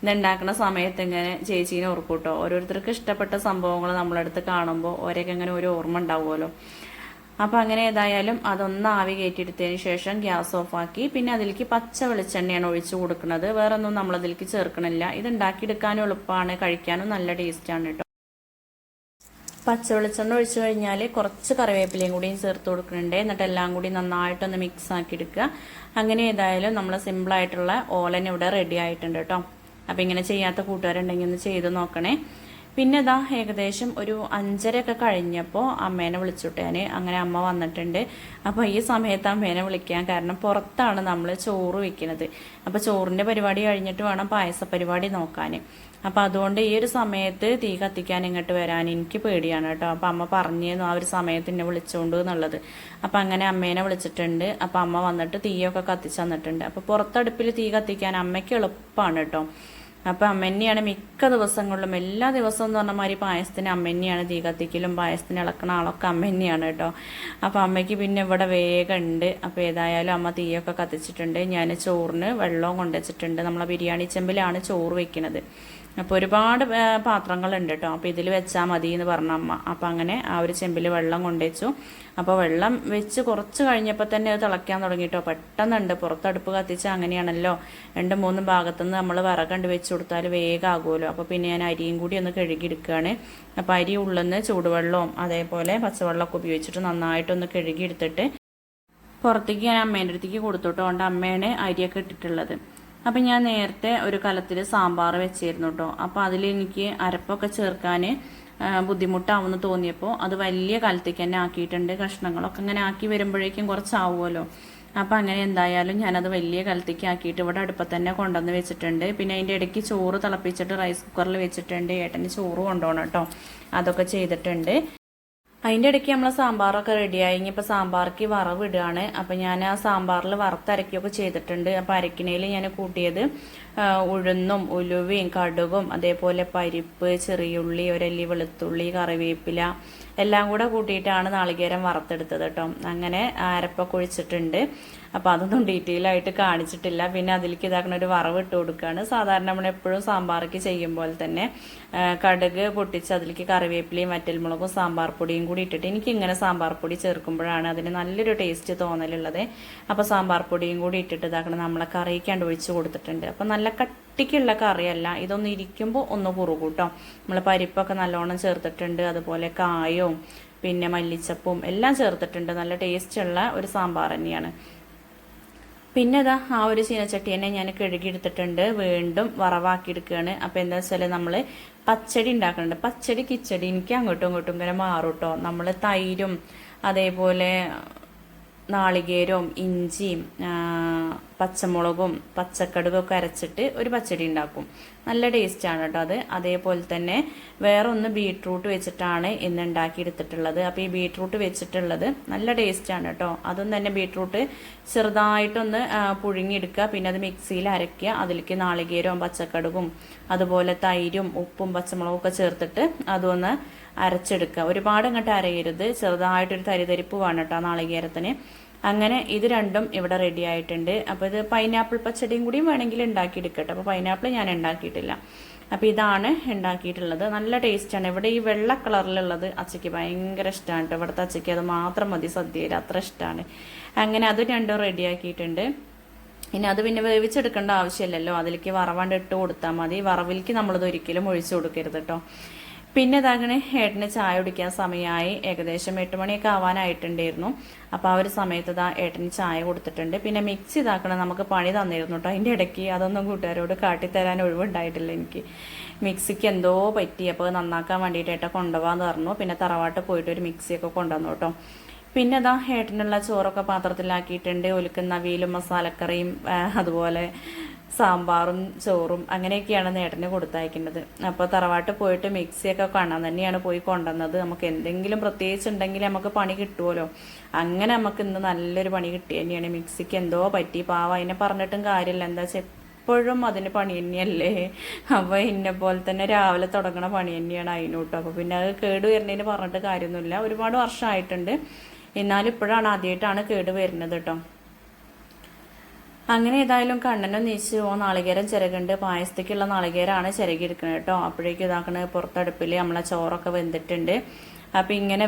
ഇതുണ്ടാക്കുന്ന സമയത്ത് ഇങ്ങനെ ചേച്ചീനെ ഓർക്കും കേട്ടോ ഓരോരുത്തർക്ക് ഇഷ്ടപ്പെട്ട സംഭവങ്ങൾ നമ്മളടുത്ത് കാണുമ്പോൾ ഓരോക്കെ ഇങ്ങനെ ഒരു ഓർമ്മ ഉണ്ടാവുമല്ലോ അപ്പോൾ അങ്ങനെ ഏതായാലും അതൊന്ന് ആവി കയറ്റിയെടുത്തതിന് ശേഷം ഗ്യാസ് ഓഫാക്കി. പിന്നെ അതിലേക്ക് പച്ച വെളിച്ചെണ്ണയാണ് ഒഴിച്ചു കൊടുക്കുന്നത്. വേറെ ഒന്നും നമ്മൾ അതിലേക്ക് ചേർക്കണില്ല. ഇത് ഉണ്ടാക്കിയെടുക്കാനും എളുപ്പമാണ്. കഴിക്കാനും നല്ല ടേസ്റ്റാണ് കേട്ടോ പച്ച വെളിച്ചെണ്ണ ഒഴിച്ചു കഴിഞ്ഞാൽ കുറച്ച് കറിവേപ്പിലയും കൂടിയും ചേർത്ത് കൊടുക്കുന്നുണ്ട്. എന്നിട്ട് എല്ലാം കൂടി നന്നായിട്ടൊന്ന് മിക്സ് ആക്കി എടുക്കുക അങ്ങനെ ഏതായാലും നമ്മൾ സിമ്പിളായിട്ടുള്ള ഓലൻ ഇവിടെ റെഡി ആയിട്ടുണ്ട് കേട്ടോ അപ്പോൾ ഇങ്ങനെ ചെയ്യാത്ത കൂട്ടുകാരുണ്ടെങ്കിൽ ഒന്ന് ചെയ്ത് നോക്കണേ. പിന്നെ ഇതാ ഏകദേശം ഒരു അഞ്ചരയൊക്കെ കഴിഞ്ഞപ്പോൾ അമ്മേനെ വിളിച്ചുട്ട് ഞാൻ അങ്ങനെ അമ്മ വന്നിട്ടുണ്ട്. അപ്പോൾ ഈ സമയത്ത് അമ്മേനെ വിളിക്കാൻ കാരണം പുറത്താണ് നമ്മൾ ചോറ് വയ്ക്കുന്നത് അപ്പോൾ ചോറിന്റെ പരിപാടി കഴിഞ്ഞിട്ട് വേണം പായസ പരിപാടി നോക്കാൻ അപ്പം അതുകൊണ്ട് ഈ ഒരു സമയത്ത് തീ കത്തിക്കാൻ ഇങ്ങോട്ട് വരാൻ എനിക്ക് പേടിയാണ് കേട്ടോ. അപ്പം അമ്മ പറഞ്ഞിരുന്നു ആ ഒരു സമയത്ത് എന്നെ വിളിച്ചുകൊണ്ട് എന്നുള്ളത്. അപ്പം അങ്ങനെ അമ്മേനെ വിളിച്ചിട്ടുണ്ട്. അപ്പം അമ്മ വന്നിട്ട് തീയൊക്കെ കത്തിച്ച് തന്നിട്ടുണ്ട്. അപ്പോൾ പുറത്തടുപ്പിൽ തീ കത്തിക്കാൻ അമ്മയ്ക്ക് എളുപ്പമാണ് കേട്ടോ. അപ്പോൾ അമ്മന്നെയാണ് മിക്ക ദിവസങ്ങളിലും എല്ലാ ദിവസവും എന്ന് പറഞ്ഞ മാതിരി പായസത്തിന് അമ്മന്നെയാണ് തീ കത്തിക്കലും പായസത്തിന് ഇളക്കണ ആളൊക്കെ അമ്മന്നെയാണ് കേട്ടോ. അപ്പോൾ അമ്മയ്ക്ക് പിന്നെ ഇവിടെ വേഗം ഉണ്ട്. ഏതായാലും അമ്മ തീയൊക്കെ കത്തിച്ചിട്ടുണ്ട്. ഞാൻ ചോറിന് വെള്ളവും കൊണ്ടുവച്ചിട്ടുണ്ട്. നമ്മളെ ബിരിയാണി ചെമ്പിലാണ് ചോറ് വെക്കുന്നത് അപ്പോൾ ഒരുപാട് പാത്രങ്ങളുണ്ട് കേട്ടോ അപ്പോൾ ഇതിൽ വെച്ചാൽ മതി എന്ന് പറഞ്ഞ അമ്മ. അപ്പോൾ അങ്ങനെ ആ ഒരു ചെമ്പിൽ വെള്ളം കൊണ്ടുവച്ചു അപ്പോൾ വെള്ളം വെച്ച് കുറച്ച് കഴിഞ്ഞപ്പോൾ തന്നെ അത് തിളയ്ക്കാൻ തുടങ്ങി കേട്ടോ പെട്ടെന്നുണ്ട്. പുറത്തടുപ്പ് കത്തിച്ച് അങ്ങനെയാണല്ലോ. രണ്ടും മൂന്നും ഭാഗത്തുനിന്ന് നമ്മൾ വിറകണ്ട് വെച്ച് കൊടുത്താൽ വേഗം ആകുമല്ലോ അപ്പോൾ പിന്നെ ഞാൻ അരിയും കൂടി ഒന്ന് കഴുകിയെടുക്കുകയാണ് അപ്പോൾ അരി ഉള്ളിന്ന് ചൂടുവെള്ളവും അതേപോലെ പച്ചവെള്ളമൊക്കെ ഉപയോഗിച്ചിട്ട് നന്നായിട്ടൊന്ന് കഴുകിയെടുത്തിട്ട് പുറത്തേക്ക് ഞാൻ അമ്മേന്റെ അടുത്തേക്ക് കൊടുത്തോട്ടോ അതുകൊണ്ട് അമ്മയാണ് അരിയൊക്കെ ഇട്ടിട്ടുള്ളത്. അപ്പം ഞാൻ നേരത്തെ ഒരു കലത്തിൽ സാമ്പാർ വെച്ചിരുന്നു കേട്ടോ അപ്പോൾ അതിൽ എനിക്ക് അരപ്പൊക്കെ ചേർക്കാൻ ബുദ്ധിമുട്ടാവുമെന്ന് തോന്നിയപ്പോൾ അത് വലിയ കലത്തേക്ക് തന്നെ ആക്കിയിട്ടുണ്ട്. കഷ്ണങ്ങളൊക്കെ അങ്ങനെ ആക്കി വരുമ്പോഴേക്കും കുറച്ചാവുമല്ലോ. അപ്പോൾ അങ്ങനെ എന്തായാലും ഞാനത് വലിയ കലത്തേക്ക് ആക്കിയിട്ട് ഇവിടെ അടുപ്പത്തന്നെ കൊണ്ടുവന്ന് വെച്ചിട്ടുണ്ട്. പിന്നെ അതിന്റെ ഇടയ്ക്ക് ചോറ് തിളപ്പിച്ചിട്ട് റൈസ് കുക്കറിൽ വെച്ചിട്ടുണ്ട്. ഏട്ടന് ചോറ് കൊണ്ടുപോകണം കേട്ടോ അതൊക്കെ ചെയ്തിട്ടുണ്ട്. അതിന്റെ ഇടയ്ക്ക് നമ്മൾ സാമ്പാറൊക്കെ റെഡിയായി ഇനിയിപ്പോൾ സാമ്പാർക്ക് വറവ് ഇടുകയാണ്. അപ്പോൾ ഞാൻ ആ സാമ്പാറിൽ വറുത്തരയ്ക്കുകയൊക്കെ ചെയ്തിട്ടുണ്ട്. അപ്പോൾ അരക്കണയിൽ ഞാൻ കൂട്ടിയത് ഉഴുന്നും ഉലുവയും കടുകും അതേപോലെ പരിപ്പ് ചെറിയുള്ളി ഒരല്ലി വെളുത്തുള്ളി കറിവേപ്പില എല്ലാം കൂടെ കൂട്ടിയിട്ടാണ് നാളികേരം വറുത്തെടുത്തത് കേട്ടോ. അങ്ങനെ അരപ്പൊക്കെ ഒഴിച്ചിട്ടുണ്ട്. അപ്പോൾ അതൊന്നും ഡീറ്റെയിൽ ആയിട്ട് കാണിച്ചിട്ടില്ല. പിന്നെ അതിലേക്ക് ഇതാക്കുന്ന ഒരു വറവ് ഇട്ട് കൊടുക്കുകയാണ് സാധാരണ നമ്മൾ എപ്പോഴും സാമ്പാർക്ക് ചെയ്യുമ്പോൾ തന്നെ കടുക് പൊട്ടിച്ച് അതിലേക്ക് കറിവേപ്പിലയും വറ്റൽമുളകും സാമ്പാർ പൊടിയും കൂടി ഇട്ടിട്ട് എനിക്ക് ഇങ്ങനെ സാമ്പാർ പൊടി ചേർക്കുമ്പോഴാണ് അതിന് നല്ലൊരു ടേസ്റ്റ് തോന്നലുള്ളത്. അപ്പോൾ സാമ്പാർ പൊടിയും കൂടി ഇട്ടിട്ട് ഇതാക്കണം. നമ്മളെ കറിയിക്കാണ്ട് ഒഴിച്ച് കൊടുത്തിട്ടുണ്ട്. അപ്പോൾ നല്ല കട്ടിക്കുള്ള കറിയല്ല. ഇതൊന്ന് ഇരിക്കുമ്പോൾ ഒന്ന് കുറുകൂട്ടോ. കേട്ടോ നമ്മൾ പരിപ്പൊക്കെ നല്ലോണം ചേർത്തിട്ടുണ്ട്. അതുപോലെ കായവും പിന്നെ മല്ലിച്ചപ്പും എല്ലാം ചേർത്തിട്ടുണ്ട്. നല്ല ടേസ്റ്റുള്ള ഒരു സാമ്പാർ തന്നെയാണ്. പിന്നെ ഇതാ ആ ഒരു ചീനച്ചട്ടി തന്നെ ഞാൻ കഴുകിയെടുത്തിട്ടുണ്ട്. വീണ്ടും വറവാക്കി എടുക്കുകയാണ് അപ്പോൾ എന്താ വെച്ചാൽ നമ്മൾ പച്ചടി ഉണ്ടാക്കുന്നുണ്ട്. പച്ചടി കിച്ചടി. എനിക്ക് അങ്ങോട്ടും ഇങ്ങോട്ടും ഇങ്ങനെ മാറും കേട്ടോ നമ്മൾ തൈരും അതേപോലെ നാളികേരവും ഇഞ്ചിയും പച്ചമുളകും പച്ചക്കടുകൊക്കെ അരച്ചിട്ട് ഒരു പച്ചടി ഉണ്ടാക്കും. നല്ല ടേസ്റ്റാണ് കേട്ടോ അത്. അതേപോലെ തന്നെ വേറെ ഒന്ന് ബീട്രൂട്ട് വെച്ചിട്ടാണ് ഇന്ന് ഉണ്ടാക്കിയെടുത്തിട്ടുള്ളത്. അപ്പോൾ ഈ ബീട്രൂട്ട് വെച്ചിട്ടുള്ളത് നല്ല ടേസ്റ്റാണ് കേട്ടോ അതും തന്നെ ബീട്രൂട്ട് ചെറുതായിട്ടൊന്ന് പുഴുങ്ങിയെടുക്കുക. പിന്നെ അത് മിക്സിയിൽ അരയ്ക്കുക. അതിലേക്ക് നാളികേരവും പച്ചക്കടുകും അതുപോലെ തൈരും ഉപ്പും പച്ചമുളകും ഒക്കെ ചേർത്തിട്ട് അതൊന്ന് അരച്ചെടുക്കുക. ഒരുപാട് അങ്ങോട്ട് അരയരുത്. ചെറുതായിട്ടൊരു തരിതരിപ്പ് വേണം കേട്ടോ നാളികേരത്തിന്. അങ്ങനെ ഇത് രണ്ടും ഇവിടെ റെഡി ആയിട്ടുണ്ട്. അപ്പോൾ ഇത് പൈനാപ്പിൾ പച്ചടിയും കൂടിയും വേണമെങ്കിൽ ഉണ്ടാക്കിയെടുക്കട്ടെ. അപ്പോൾ പൈനാപ്പിൾ ഞാൻ ഉണ്ടാക്കിയിട്ടില്ല. അപ്പോൾ ഇതാണ് ഉണ്ടാക്കിയിട്ടുള്ളത്. നല്ല ടേസ്റ്റാണ് ഇവിടെ ഈ വെള്ള കളറിലുള്ളത് അച്ചയ്ക്ക് ഭയങ്കര ഇഷ്ടമാണ് കേട്ടോ. ഇവിടുത്തെ അച്ചയ്ക്ക് അത് മാത്രം മതി. സദ്യയിൽ അത്ര ഇഷ്ടമാണ്. അങ്ങനെ അത് രണ്ടും റെഡിയാക്കിയിട്ടുണ്ട് ഇനി അത് പിന്നെ വേവിച്ചെടുക്കേണ്ട ആവശ്യമില്ലല്ലോ. അതിലേക്ക് വറവാണ്ട് ഇട്ട് കൊടുത്താൽ മതി. വറവിലേക്ക് നമ്മളിത് ഒരിക്കലും ഒഴിച്ചു കൊടുക്കരുത് കേട്ടോ. പിന്നെ ഇതാകണേ ഏട്ടന് ചായ കുടിക്കാൻ സമയമായി. ഏകദേശം എട്ട് മണിയൊക്കെ ആവാനായിട്ടുണ്ടായിരുന്നു. അപ്പോൾ ആ ഒരു സമയത്ത് ഇതാ ഏട്ടന് ചായ കൊടുത്തിട്ടുണ്ട്. പിന്നെ മിക്സ് ഇതാക്കണം നമുക്ക് പണി തന്നിരുന്നു കേട്ടോ അതിന്റെ ഇടയ്ക്ക് അതൊന്നും കൂട്ടുകാരോട് കാട്ടിത്തരാൻ ഒഴിവുണ്ടായിട്ടില്ല എനിക്ക്. മിക്സിക്ക് എന്തോ പറ്റി. അപ്പോൾ നന്നാക്കാൻ വേണ്ടിയിട്ട് ഏട്ട കൊണ്ടുപോകാന്ന് പറഞ്ഞു. പിന്നെ തറവാട്ട് പോയിട്ട് ഒരു മിക്സിയൊക്കെ കൊണ്ടുവന്നു കേട്ടോ പിന്നെ അതാ ഏട്ടനുള്ള ചോറൊക്കെ പാത്രത്തിലാക്കിയിട്ടുണ്ട്. ഒലുക്കുന്ന വീലും മസാലക്കറിയും അതുപോലെ സാമ്പാറും ചോറും അങ്ങനെയൊക്കെയാണ് നേട്ടന് കൊടുത്തയക്കുന്നത്. അപ്പോൾ തറവാട്ട് പോയിട്ട് മിക്സിയൊക്കെ കാണാൻ തന്നെയാണ് പോയി കൊണ്ടുവന്നത്. നമുക്ക് എന്തെങ്കിലും പ്രത്യേകിച്ച് ഉണ്ടെങ്കിൽ നമുക്ക് പണി കിട്ടുമല്ലോ അങ്ങനെ നമുക്ക് ഇന്ന് നല്ലൊരു പണി കിട്ടി തന്നെയാണ്. മിക്സിക്ക് എന്തോ പറ്റി. പാവ അതിനെ പറഞ്ഞിട്ടും കാര്യമില്ല. എന്താ വെച്ചാൽ എപ്പോഴും അതിന് പണി തന്നെയല്ലേ? അപ്പോൾ ഇന്നെ പോലെ തന്നെ രാവിലെ തുടങ്ങണ പണി തന്നെയാണ് അതിനോട്ടോ. അപ്പോൾ പിന്നെ അത് കേട് വരുന്നതിന് പറഞ്ഞിട്ട് കാര്യമൊന്നുമില്ല. ഒരുപാട് വർഷമായിട്ടുണ്ട്. എന്നാലും ഇപ്പോഴാണ് ആദ്യമായിട്ടാണ് കേട് വരുന്നത് കേട്ടോ. അങ്ങനെ ഏതായാലും കണ്ണനെ നീച്ച് ഓ നാളികേരം ചിരകുണ്ട് പായസത്തേക്കുള്ള നാളികേരമാണ് ചിരകിയെടുക്കുന്നത് കേട്ടോ. അപ്പോഴേക്കും ഇതാക്കണ പുറത്തടുപ്പിൽ നമ്മളെ ചോറൊക്കെ വെന്തിട്ടുണ്ട്. അപ്പൊ ഇങ്ങനെ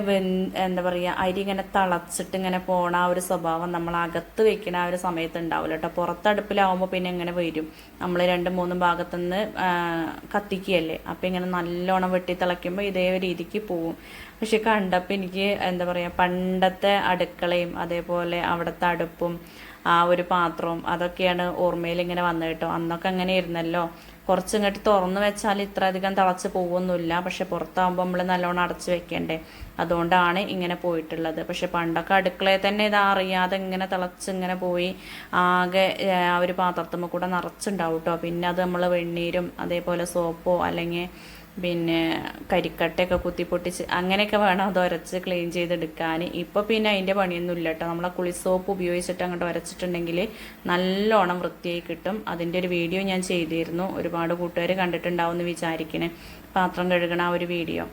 എന്താ പറയുക അരി ഇങ്ങനെ തളച്ചിട്ട് ഇങ്ങനെ പോണ ആ ഒരു സ്വഭാവം നമ്മൾ അകത്ത് വെക്കണ ആ ഒരു സമയത്ത് ഉണ്ടാവില്ല കേട്ടോ. പുറത്തടുപ്പിലാവുമ്പോൾ പിന്നെ ഇങ്ങനെ വരും? നമ്മൾ രണ്ട് മൂന്നും ഭാഗത്തുനിന്ന് കത്തിക്കുകയല്ലേ? അപ്പൊ ഇങ്ങനെ നല്ലോണം വെട്ടി തിളയ്ക്കുമ്പോൾ ഇതേ രീതിക്ക് പോവും. പക്ഷെ കണ്ടപ്പോൾ എനിക്ക് എന്താ പറയുക പണ്ടത്തെ അടുക്കളയും അതേപോലെ അവിടുത്തെ അടുപ്പും ആ ഒരു പാത്രവും അതൊക്കെയാണ് ഓർമ്മയിൽ ഇങ്ങനെ വന്നത് കേട്ടോ. അന്നൊക്കെ അങ്ങനെ ഇരുന്നല്ലോ കുറച്ച് ഇങ്ങോട്ട് തുറന്നു വെച്ചാൽ ഇത്ര അധികം തിളച്ച് പോകുന്നില്ല പക്ഷെ പുറത്താകുമ്പോൾ നമ്മൾ നല്ലോണം അടച്ച് വെക്കണ്ടേ. അതുകൊണ്ടാണ് ഇങ്ങനെ പോയിട്ടുള്ളത്. പക്ഷെ പണ്ടൊക്കെ അടുക്കളയിൽ തന്നെ ഇത് അറിയാതെ ഇങ്ങനെ തിളച്ച് ഇങ്ങനെ പോയി ആകെ ആ ഒരു പാത്രത്തുമ്പോൾ കൂടെ നിറച്ചുണ്ടാവും കേട്ടോ. പിന്നെ അത് നമ്മൾ വെണ്ണീരും അതേപോലെ സോപ്പോ അല്ലെങ്കിൽ പിന്നെ കരിക്കട്ടയൊക്കെ കുത്തിപ്പൊട്ടിച്ച് അങ്ങനെയൊക്കെ വേണം അത് ഉരച്ച് ക്ലീൻ ചെയ്തെടുക്കാൻ. ഇപ്പോൾ പിന്നെ അതിന്റെ പണിയൊന്നും ഇല്ല കേട്ടോ നമ്മളെ കുളി സോപ്പ് ഉപയോഗിച്ചിട്ട് അങ്ങോട്ട് ഉരച്ചിട്ടുണ്ടെങ്കിൽ നല്ലോണം വൃത്തിയായി കിട്ടും. അതിന്റെ ഒരു വീഡിയോ ഞാൻ ചെയ്തിരുന്നു. ഒരുപാട് കൂട്ടുകാർ കണ്ടിട്ടുണ്ടാവും എന്ന് വിചാരിക്കണേ. പാത്രം കഴുകണ ആ ഒരു വീഡിയോ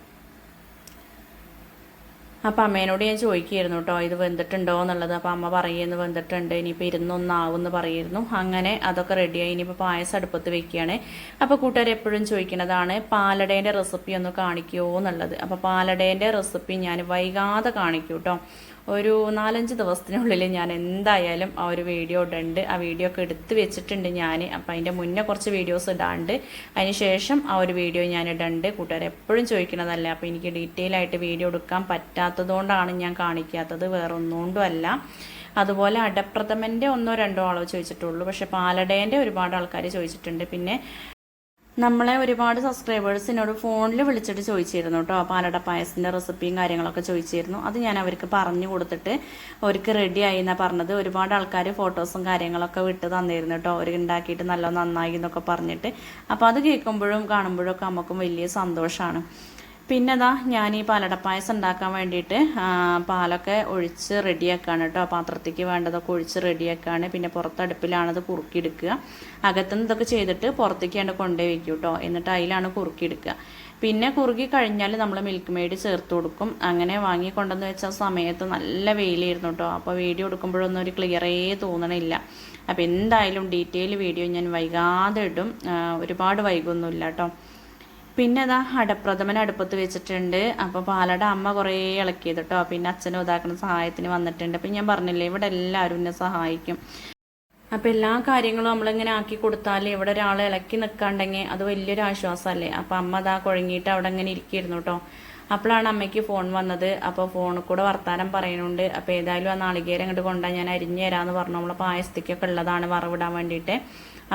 അപ്പം അമ്മേനോട് ഞാൻ ചോദിക്കുകയായിരുന്നു കേട്ടോ ഇത് വെന്തിട്ടുണ്ടോ? എന്നുള്ളത്. അപ്പം അമ്മ പറയുന്നു വെന്തിട്ടുണ്ട്. ഇനിയിപ്പോൾ ഇരുന്നൊന്നാവും എന്ന് പറയുന്നു. അങ്ങനെ അതൊക്കെ റെഡിയായി ഇനിയിപ്പോൾ പായസം അടുപ്പത്ത് വെക്കുകയാണ്. അപ്പോൾ കൂട്ടുകാർ എപ്പോഴും ചോദിക്കുന്നതാണ് പാലടേന്റെ റെസിപ്പി ഒന്ന് കാണിക്കുമോ എന്നുള്ളത്. അപ്പോൾ പാലടേന്റെ റെസിപ്പി ഞാൻ വൈകാതെ കാണിക്കൂ കേട്ടോ. ഒരു നാലഞ്ച് ദിവസത്തിനുള്ളിൽ ഞാൻ എന്തായാലും ആ ഒരു വീഡിയോ ഇടണ്ട്. ആ വീഡിയോ ഒക്കെ എടുത്ത് വെച്ചിട്ടുണ്ട് ഞാൻ അപ്പം അതിന്റെ മുന്നേ കുറച്ച് വീഡിയോസ് ഇടാണ്ട്. അതിന് ശേഷം ആ ഒരു വീഡിയോ ഞാൻ ഇടണ്ട്. കൂട്ടുകാർ എപ്പോഴും ചോദിക്കണതല്ലേ അപ്പോൾ എനിക്ക് ഡീറ്റെയിൽ ആയിട്ട് വീഡിയോ എടുക്കാൻ പറ്റാത്തതുകൊണ്ടാണ് ഞാൻ കാണിക്കാത്തത്. വേറെ ഒന്നുകൊണ്ടുമല്ല അതുപോലെ അടപ്രഥമന്റെ ഒന്നോ രണ്ടോ ആളോ ചോദിച്ചിട്ടുള്ളൂ. പക്ഷേ പാലടേന്റെ ഒരുപാട് ആൾക്കാർ ചോദിച്ചിട്ടുണ്ട്. പിന്നെ നമ്മളെ ഒരുപാട് സബ്സ്ക്രൈബേഴ്സ് എന്നോട് ഫോണിൽ വിളിച്ചിട്ട് ചോദിച്ചിരുന്നു കേട്ടോ പാലട പായസത്തിന്റെ റെസിപ്പിയും കാര്യങ്ങളൊക്കെ ചോദിച്ചിരുന്നു. അത് ഞാൻ അവർക്ക് പറഞ്ഞു കൊടുത്തിട്ട് അവർക്ക് റെഡിയായി എന്നാണ് പറഞ്ഞത്. ഒരുപാട് ആൾക്കാർ ഫോട്ടോസും കാര്യങ്ങളൊക്കെ വിട്ട് തന്നിരുന്നു കേട്ടോ അവർ ഉണ്ടാക്കിയിട്ട് നല്ല നന്നായി എന്നൊക്കെ പറഞ്ഞിട്ട്. അപ്പോൾ അത് കേൾക്കുമ്പോഴും കാണുമ്പോഴും ഒക്കെ നമുക്കും വലിയ സന്തോഷമാണ് പിന്നെ ഞാൻ ഈ പാലട പായസം ഉണ്ടാക്കാൻ വേണ്ടിയിട്ട് പാലൊക്കെ ഒഴിച്ച് റെഡിയാക്കാണ് കേട്ടോ. പാത്രത്തേക്ക് വേണ്ടതൊക്കെ ഒഴിച്ച് റെഡിയാക്കാണ്. പിന്നെ പുറത്തടുപ്പിലാണത് കുറുക്കിയെടുക്കുക. അകത്തുനിന്ന് ഇതൊക്കെ ചെയ്തിട്ട് പുറത്തേക്ക് പുറത്തേക്കാണ്ട് കൊണ്ടേ വെക്കും കേട്ടോ. എന്നിട്ട് അതിലാണ് കുറുക്കിയെടുക്കുക. പിന്നെ കുറുകി കഴിഞ്ഞാൽ നമ്മൾ മിൽക്ക് മെയ്ഡ് ചേർത്ത് കൊടുക്കും. അങ്ങനെ വാങ്ങി കൊണ്ടുവന്ന് വെച്ച സമയത്ത് നല്ല വെയിലായിരുന്നു കേട്ടോ. അപ്പോൾ വീഡിയോ എടുക്കുമ്പോഴൊന്നും ഒരു ക്ലിയറേ തോന്നണില്ല. അപ്പോൾ എന്തായാലും ഡീറ്റെയിൽ വീഡിയോ ഞാൻ വൈകാതെ ഇടും. ഒരുപാട് വൈകൊന്നുമില്ല കേട്ടോ. പിന്നെ അതാ അടപ്രഥമൻ അടുപ്പത്ത് വെച്ചിട്ടുണ്ട്. അപ്പോൾ പാലട അമ്മ കുറേ ഇളക്കിയത് കേട്ടോ പിന്നെ അച്ഛനും ഇതാക്കുന്ന സഹായത്തിന് വന്നിട്ടുണ്ട്. അപ്പം ഞാൻ പറഞ്ഞില്ലേ ഇവിടെ എല്ലാവരും എന്നെ സഹായിക്കും. അപ്പം എല്ലാ കാര്യങ്ങളും നമ്മളിങ്ങനെ ആക്കി കൊടുത്താൽ ഇവിടെ ഒരാൾ ഇളക്കി നിൽക്കാണ്ടെങ്കിൽ അത് വലിയൊരു ആശ്വാസമല്ലേ അപ്പം അമ്മ അതാ കുഴങ്ങിയിട്ട് അവിടെ ഇങ്ങനെ ഇരിക്കിയിരുന്നു കേട്ടോ അപ്പോഴാണ് അമ്മയ്ക്ക് ഫോൺ വന്നത്. അപ്പോൾ ഫോണിൽ കൂടെ വർത്താനം പറയുന്നുണ്ട് അപ്പോൾ ഏതായാലും ആ നാളികേരം അങ്ങോട്ട് കൊണ്ടുപോയി ഞാൻ അരിഞ്ഞു തരാമെന്ന് പറഞ്ഞു. നമ്മളെ പായസത്തേക്കൊക്കെ ഉള്ളതാണ് വറവിടാൻ വേണ്ടിയിട്ട്.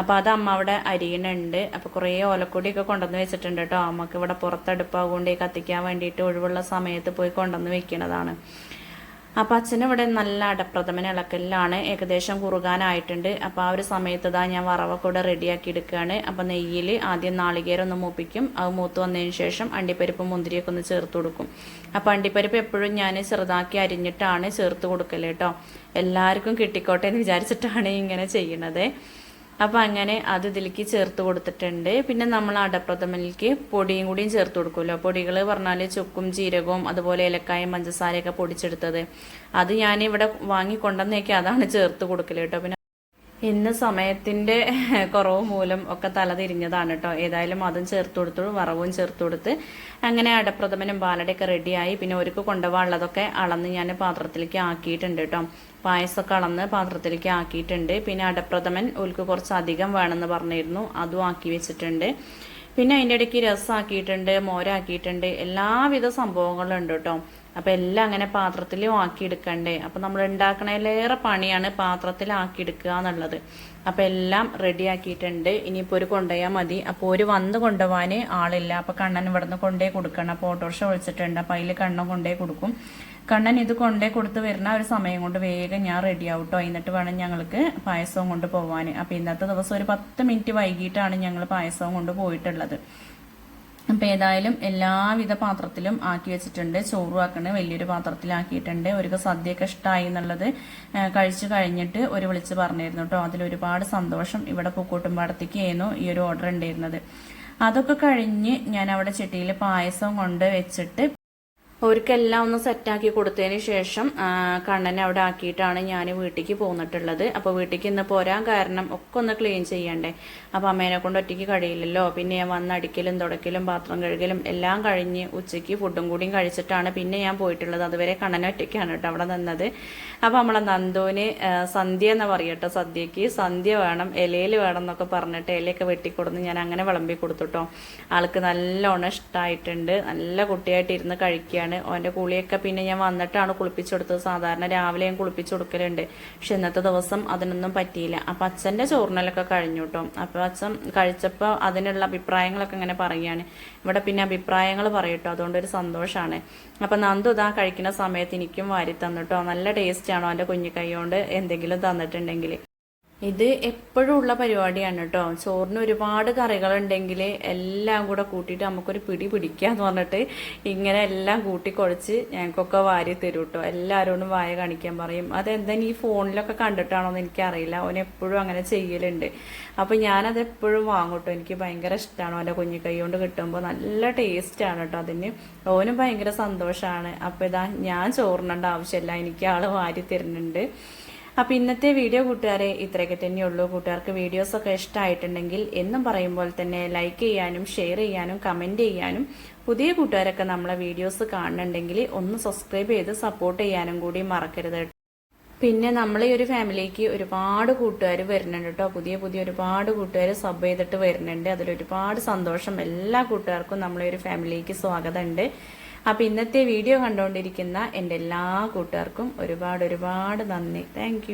അപ്പോൾ അത് അമ്മ അവിടെ അരിയണുണ്ട്. അപ്പോൾ കുറേ ഓലക്കൊടിയൊക്കെ കൊണ്ടുവന്ന് വെച്ചിട്ടുണ്ട് കേട്ടോ. അമ്മയ്ക്ക് ഇവിടെ പുറത്തടുപ്പാകൊണ്ട് കത്തിക്കാൻ വേണ്ടിയിട്ട് ഒഴിവുള്ള സമയത്ത് പോയി കൊണ്ടുവന്ന് വെക്കണതാണ്. അപ്പം അച്ഛന് ഇവിടെ നല്ല അടപ്രഥമൻ ഇളക്കലിലാണ്. ഏകദേശം കുറുകാനായിട്ടുണ്ട്. അപ്പോൾ ആ ഒരു സമയത്ത് ഇതാ ഞാൻ വറവൊക്കെ ഇവിടെ റെഡിയാക്കി എടുക്കുകയാണ്. അപ്പോൾ നെയ്യിൽ ആദ്യം നാളികേരം ഒന്ന് മൂപ്പിക്കും. അത് മൂത്ത് വന്നതിന് ശേഷം അണ്ടിപ്പരിപ്പ് മുന്തിരിയൊക്കെ ഒന്ന് ചേർത്ത് കൊടുക്കും. അപ്പോൾ അണ്ടിപ്പരിപ്പ് എപ്പോഴും ഞാൻ ചെറുതാക്കി അരിഞ്ഞിട്ടാണ് ചേർത്ത് കൊടുക്കൽ കേട്ടോ. എല്ലാവർക്കും കിട്ടിക്കോട്ടെ എന്ന് വിചാരിച്ചിട്ടാണ് ഇങ്ങനെ ചെയ്യണത്. അപ്പോൾ അങ്ങനെ അത് ഇതിലേക്ക് ചേർത്ത് കൊടുത്തിട്ടുണ്ട്. പിന്നെ നമ്മൾ അടപ്രഥമനിലേക്ക് പൊടിയും കൂടിയും ചേർത്ത് കൊടുക്കുമല്ലോ. പൊടികൾ പറഞ്ഞാൽ ചുക്കും ജീരകവും അതുപോലെ ഏലക്കായും പഞ്ചസാരയൊക്കെ പൊടിച്ചെടുത്തത്. അത് ഞാൻ ഇവിടെ വാങ്ങി കൊണ്ടുവന്നേക്ക് അതാണ് ചേർത്ത് കൊടുക്കൽ കേട്ടോ. പിന്നെ ഇന്ന് സമയത്തിന്റെ കുറവ് മൂലം ഒക്കെ തല തിരിഞ്ഞതാണ് കേട്ടോ ഏതായാലും അതും ചേർത്ത് കൊടുത്തു വറവും ചേർത്ത് കൊടുത്ത് അങ്ങനെ അടപ്രഥമനും പാലടയൊക്കെ റെഡിയായി പിന്നെ ഒരുക്ക് കൊണ്ടുപോകാനുള്ളതൊക്കെ അളന്ന് ഞാൻ പാത്രത്തിലേക്ക് ആക്കിയിട്ടുണ്ട് കേട്ടോ പായസമൊക്കെ അളന്ന് പാത്രത്തിലേക്ക് ആക്കിയിട്ടുണ്ട്. പിന്നെ അടപ്രഥമൻ ഉൽക്ക് കുറച്ച് അധികം വേണമെന്ന് പറഞ്ഞിരുന്നു. അതും ആക്കി വെച്ചിട്ടുണ്ട്. പിന്നെ അതിന്റെ ഇടയ്ക്ക് രസമാക്കിയിട്ടുണ്ട് മോരാക്കിയിട്ടുണ്ട്. എല്ലാവിധ സംഭവങ്ങളും ഉണ്ട് കേട്ടോ അപ്പം എല്ലാം അങ്ങനെ പാത്രത്തിലും ആക്കിയെടുക്കണ്ടേ? അപ്പം നമ്മൾ ഉണ്ടാക്കണതിലേറെ പണിയാണ് പാത്രത്തിലാക്കിയെടുക്കുക എന്നുള്ളത്. അപ്പം എല്ലാം റെഡിയാക്കിയിട്ടുണ്ട് ഇനിയിപ്പോൾ ഒരു കൊണ്ടുപോയാൽ മതി. അപ്പോൾ ഒരു വന്ന് കൊണ്ടുപോകാൻ ആളില്ല. അപ്പോൾ കണ്ണൻ ഇവിടുന്ന് കൊണ്ടേ കൊടുക്കണം. അപ്പോൾ ഓട്ടോറിക്ഷ വിളിച്ചിട്ടുണ്ട്. അപ്പോൾ അതിൽ കണ്ണൻ കൊണ്ടേ കൊടുക്കും. കണ്ണൻ ഇത് കൊണ്ടേ കൊടുത്ത് വരുന്ന ഒരു സമയം കൊണ്ട് വേഗം ഞാൻ റെഡി ആവട്ടോ എന്നിട്ട് വേണം ഞങ്ങൾക്ക് പായസവും കൊണ്ട് പോകാൻ അപ്പോൾ ഇന്നത്തെ ദിവസം ഒരു പത്ത് മിനിറ്റ് വൈകിട്ടാണ് ഞങ്ങൾ പായസവും കൊണ്ട് പോയിട്ടുള്ളത്. അപ്പോൾ ഏതായാലും എല്ലാവിധ പാത്രത്തിലും ആക്കി വെച്ചിട്ടുണ്ട്. ചോറും ആക്കണേ വലിയൊരു പാത്രത്തിലാക്കിയിട്ടുണ്ട്. ഒരു സദ്യയൊക്കെ ഇഷ്ടമായി എന്നുള്ളത് കഴിച്ചു കഴിഞ്ഞിട്ട് ഒരു വിളിച്ച് പറഞ്ഞിരുന്നു കേട്ടോ. അതിലൊരുപാട് സന്തോഷം ഇവിടെ പൂക്കോട്ടുംപാടത്തേക്ക് ആയിരുന്നു ഈ ഒരു ഓർഡർ ഉണ്ടായിരുന്നത്. അതൊക്കെ കഴിഞ്ഞ് ഞാൻ അവിടെ ചെട്ടിയിൽ പായസം കൊണ്ട് വെച്ചിട്ട് അവർക്കെല്ലാം ഒന്ന് സെറ്റാക്കി കൊടുത്തതിന് ശേഷം കണ്ണനെ അവിടെ ആക്കിയിട്ടാണ് ഞാൻ വീട്ടിലേക്ക് പോന്നിട്ടുള്ളത്. അപ്പോൾ വീട്ടിലേക്ക് ഇന്ന് പോരാൻ കാരണം ഒക്കെ ഒന്ന് ക്ലീൻ ചെയ്യണ്ടേ. അപ്പോൾ അമ്മേനെ കൊണ്ട് ഒറ്റയ്ക്ക് കഴിയില്ലല്ലോ. പിന്നെ ഞാൻ വന്ന് അടിക്കലും തുടക്കലും പാത്രം കഴുകലും എല്ലാം കഴിഞ്ഞ് ഉച്ചയ്ക്ക് ഫുഡും കൂടിയും കഴിച്ചിട്ടാണ് പിന്നെ ഞാൻ പോയിട്ടുള്ളത്. അതുവരെ കണ്ണനെ ഒറ്റയ്ക്കാണ് കേട്ടോ അവിടെ നിന്നത്. അപ്പോൾ നമ്മളെ നന്ദുവിന് സന്ധ്യ എന്ന് പറയട്ടോ സദ്യക്ക് സന്ധ്യ വേണം ഇലയിൽ വേണം എന്നൊക്കെ പറഞ്ഞിട്ട് ഇലയൊക്കെ വെട്ടിക്കൊടുന്ന് ഞാൻ അങ്ങനെ വിളമ്പി കൊടുത്തുട്ടോ ആൾക്ക് നല്ലോണം ഇഷ്ടമായിട്ടുണ്ട് നല്ല കുട്ടിയായിട്ട് ഇരുന്ന് കഴിക്കുകയാണ് ആണ് ഓന്റെ കുളിയൊക്കെ പിന്നെ ഞാൻ വന്നിട്ടാണ് കുളിപ്പിച്ചു കൊടുത്തത് സാധാരണ രാവിലെ ഞാൻ കുളിപ്പിച്ചു കൊടുക്കലുണ്ട് പക്ഷെ ഇന്നത്തെ ദിവസം അതിനൊന്നും പറ്റിയില്ല. അപ്പം അച്ഛന്റെ ചോറിനലൊക്കെ കഴിഞ്ഞു കേട്ടോ അപ്പോൾ അച്ഛൻ കഴിച്ചപ്പോൾ അതിനുള്ള അഭിപ്രായങ്ങളൊക്കെ ഇങ്ങനെ പറയുകയാണ്. ഇവിടെ പിന്നെ അഭിപ്രായങ്ങൾ പറയട്ടോ അതുകൊണ്ട് ഒരു സന്തോഷമാണ് അപ്പം നന്ദു ഇതാ കഴിക്കുന്ന സമയത്ത് എനിക്കും വാരി തന്നിട്ടോ നല്ല ടേസ്റ്റാണോ എന്റെ കുഞ്ഞു കൈ കൊണ്ട് എന്തെങ്കിലും തന്നിട്ടുണ്ടെങ്കിൽ ഇത് എപ്പോഴും ഉള്ള പരിപാടിയാണ് കേട്ടോ ചോറിന് ഒരുപാട് കറികളുണ്ടെങ്കിൽ എല്ലാം കൂടെ കൂട്ടിയിട്ട് നമുക്കൊരു പിടി പിടിക്കാന്ന് പറഞ്ഞിട്ട് ഇങ്ങനെ എല്ലാം കൂട്ടി കുഴച്ച് ഞങ്ങൾക്കൊക്കെ വാരി തരും കേട്ടോ എല്ലാവരോടും വായ കാണിക്കാൻ പറയും. അതെന്താ ഈ ഫോണിലൊക്കെ കണ്ടിട്ടാണോ എന്ന് എനിക്കറിയില്ല. അവൻ എപ്പോഴും അങ്ങനെ ചെയ്യലുണ്ട്. അപ്പൊ ഞാനത് എപ്പോഴും വാങ്ങും കേട്ടോ എനിക്ക് ഭയങ്കര ഇഷ്ടമാണ് അവന്റെ കുഞ്ഞു കൈ കൊണ്ട് കിട്ടുമ്പോൾ നല്ല ടേസ്റ്റാണ് കേട്ടോ അതിന്. ഓനും ഭയങ്കര സന്തോഷമാണ് അപ്പോൾ ഇതാ ഞാൻ ചോറിനേണ്ട ആവശ്യമില്ല. എനിക്ക് ആൾ വാരി തരുന്നുണ്ട്. അപ്പോൾ ഇന്നത്തെ വീഡിയോ കൂട്ടുകാരെ ഇത്രയൊക്കെ തന്നെയുള്ളൂ കൂട്ടുകാർക്ക് വീഡിയോസൊക്കെ ഇഷ്ടമായിട്ടുണ്ടെങ്കിൽ എന്നും പറയുമ്പോൾ തന്നെ ലൈക്ക് ചെയ്യാനും ഷെയർ ചെയ്യാനും കമന്റ് ചെയ്യാനും പുതിയ കൂട്ടുകാരൊക്കെ നമ്മളെ വീഡിയോസ് കാണുന്നുണ്ടെങ്കിൽ ഒന്ന് സബ്സ്ക്രൈബ് ചെയ്ത് സപ്പോർട്ട് ചെയ്യാനും കൂടി മറക്കരുത് പിന്നെ നമ്മൾ ഈ ഒരു ഫാമിലിക്ക് ഒരുപാട് കൂട്ടുകാർ വരുന്നുണ്ട് കേട്ടോ. പുതിയ പുതിയ ഒരുപാട് കൂട്ടുകാർ സബ് ചെയ്തിട്ട് വരുന്നുണ്ട്. അതിലൊരുപാട് സന്തോഷം. എല്ലാ കൂട്ടുകാർക്കും നമ്മളെ ഒരു ഫാമിലിക്ക് സ്വാഗതമുണ്ട്. അപ്പോൾ ഇന്നത്തെ വീഡിയോ കണ്ടുകൊണ്ടിരിക്കുന്ന എന്റെ എല്ലാ കൂട്ടുകാർക്കും ഒരുപാട് ഒരുപാട് നന്ദി. താങ്ക്